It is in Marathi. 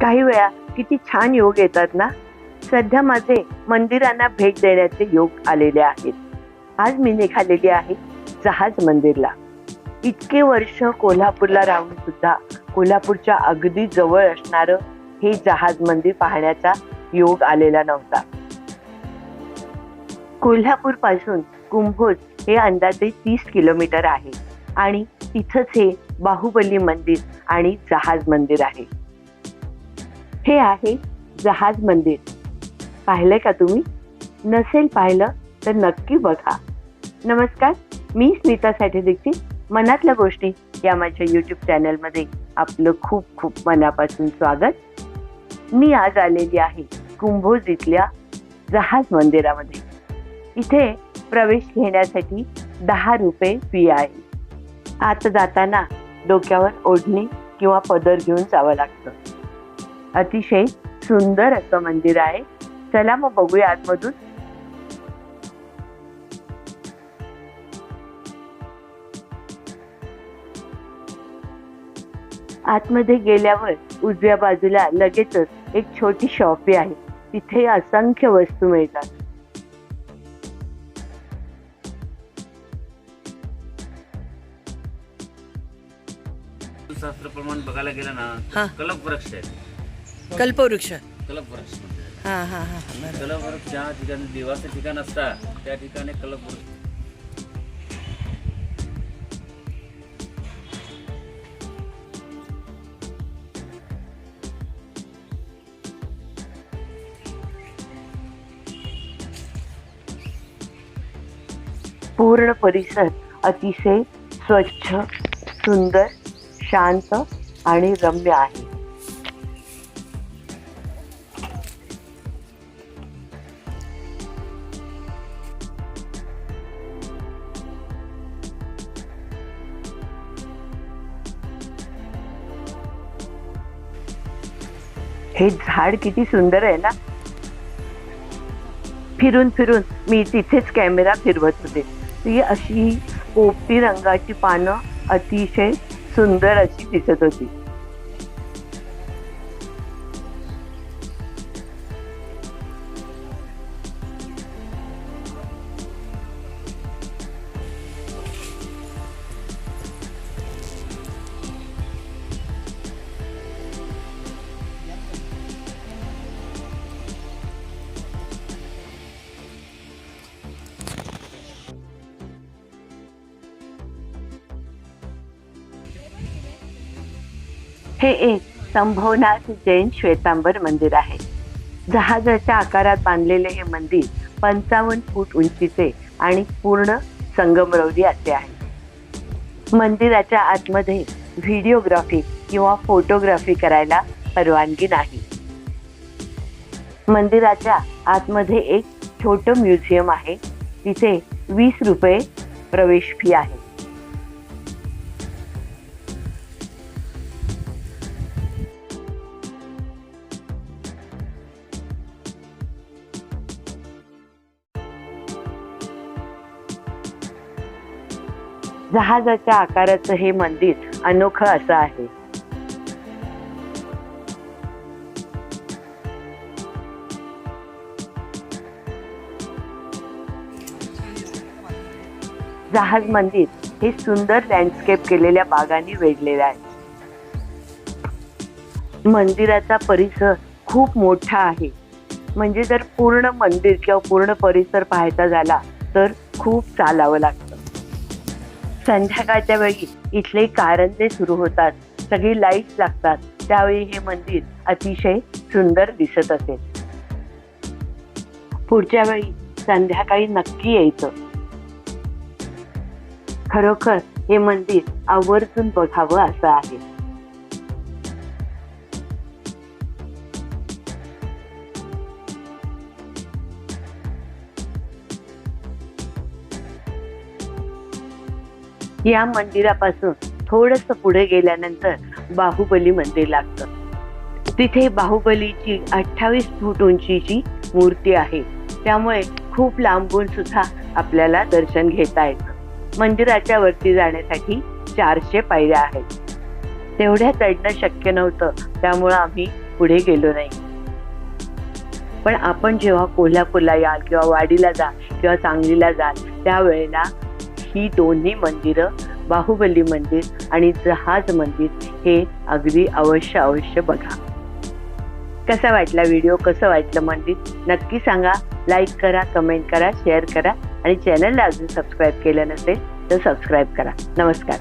काही वेळा किती छान योग येतात ना? सध्या माझे मंदिरांना भेट देण्याचे योग आलेले आहेत. आज मी निघालेली आहे जहाज मंदिरला. इतके वर्ष कोल्हापूरला राहून सुद्धा कोल्हापूरच्या अगदी जवळ असणारं हे जहाज मंदिर पाहण्याचा योग आलेला नव्हता. कोल्हापूरपासून कुंभोज हे अंदाजे तीस किलोमीटर आहे आणि तिथंच हे बाहुबली मंदिर आणि जहाज मंदिर आहे. हे आहे जहाज मंदिर. पाहिलंय का तुम्ही? नसेल पाहिलं तर नक्की बघा. नमस्कार मी स्मिता साठी दीक्षित मनातल्या गोष्टी या माझ्या युट्यूब चॅनलमध्ये आपलं खूप खूप मनापासून स्वागत. मी आज आलेली आहे कुंभोज इथल्या जहाज मंदिरामध्ये. इथे प्रवेश घेण्यासाठी दहा रुपये फी आहे. आत जाताना डोक्यावर ओढणी किंवा पदर घेऊन जावं लागतं. अतिशय सुंदर असं मंदिर आहे. चला मग बघूया आतमधून. आतमध्ये गेल्यावर उजव्या बाजूला लगेचच एक छोटी शॉपी आहे. तिथे असंख्य वस्तू मिळतात. शास्त्रप्रमाणे बघायला गेलं. ना कलप वृक्ष आहे. कल्पवृक्ष कलप वृक्ष म्हणजे. हा हा हा बरं. कलप वृक्ष ज्या ठिकाणी देवाचं ठिकाण असतात त्या ठिकाणी कलप वृक्ष पूर्ण परिसर अतिशय स्वच्छ सुंदर शांत आणि रम्य आहे हे झाड किती सुंदर आहे ना. फिरून फिरून मी तिथेच कॅमेरा फिरवत होते. ती अशी पोपटी रंगाची पानं अतिशय सुंदर अशी दिसत होती. हे एक संभवनाथ जैन श्वेतांबर मंदिर आहे. जहाजाच्या आकारात बांधलेले हे मंदिर पंचावन्न फूट उंचीचे आणि पूर्ण संगमरवरी असे आहे. मंदिराच्या आतमध्ये व्हिडिओग्राफी किंवा फोटोग्राफी करायला परवानगी नाही. मंदिराच्या आतमध्ये एक छोटं म्युझियम आहे. तिथे वीस रुपये प्रवेश फी आहे. जहाजाच्या आकाराचं हे मंदिर अनोखं असं आहे. जहाज मंदिर हे सुंदर लँडस्केप केलेल्या बागांनी वेढलेलं आहे. मंदिराचा परिसर खूप मोठा आहे. म्हणजे जर पूर्ण मंदिर किंवा पूर्ण परिसर पाहायचा झाला तर खूप चालावं लागतं. संध्याकाळच्या वेळी इथले कारंजे सुरू होतात. सगळी लाईट्स लागतात. त्यावेळी हे मंदिर अतिशय सुंदर दिसत असेल. पुढच्या वेळी संध्याकाळी नक्की यायचं. खरोखर हे मंदिर आवर्जून बघावं असं आहे. या मंदिरापासून थोडस पुढे गेल्यानंतर बाहुबली मंदिर लागतं. तिथे बाहुबलीची अठ्ठावीस फूट उंचीची मूर्ती आहे. त्यामुळे खूप लांबून सुद्धा आपल्याला दर्शन घेता येतं. मंदिराच्या वरती जाण्यासाठी चारशे पायऱ्या आहेत. तेवढ्या चढणं शक्य नव्हतं त्यामुळं आम्ही पुढे गेलो नाही. पण आपण जेव्हा कोल्हापूरला याल किंवा वाडीला जा किंवा सांगलीला जाल त्यावेळेला ही दोन्ही मंदिरं बाहुबली मंदिर आणि जहाज मंदिर हे अगदी अवश्य अवश्य बघा. कसा वाटला व्हिडिओ? कसं वाटलं मंदिर? नक्की सांगा. लाईक करा कमेंट करा शेअर करा आणि चॅनलला अजून सबस्क्राईब केलं नसेल तर सबस्क्राईब करा. नमस्कार.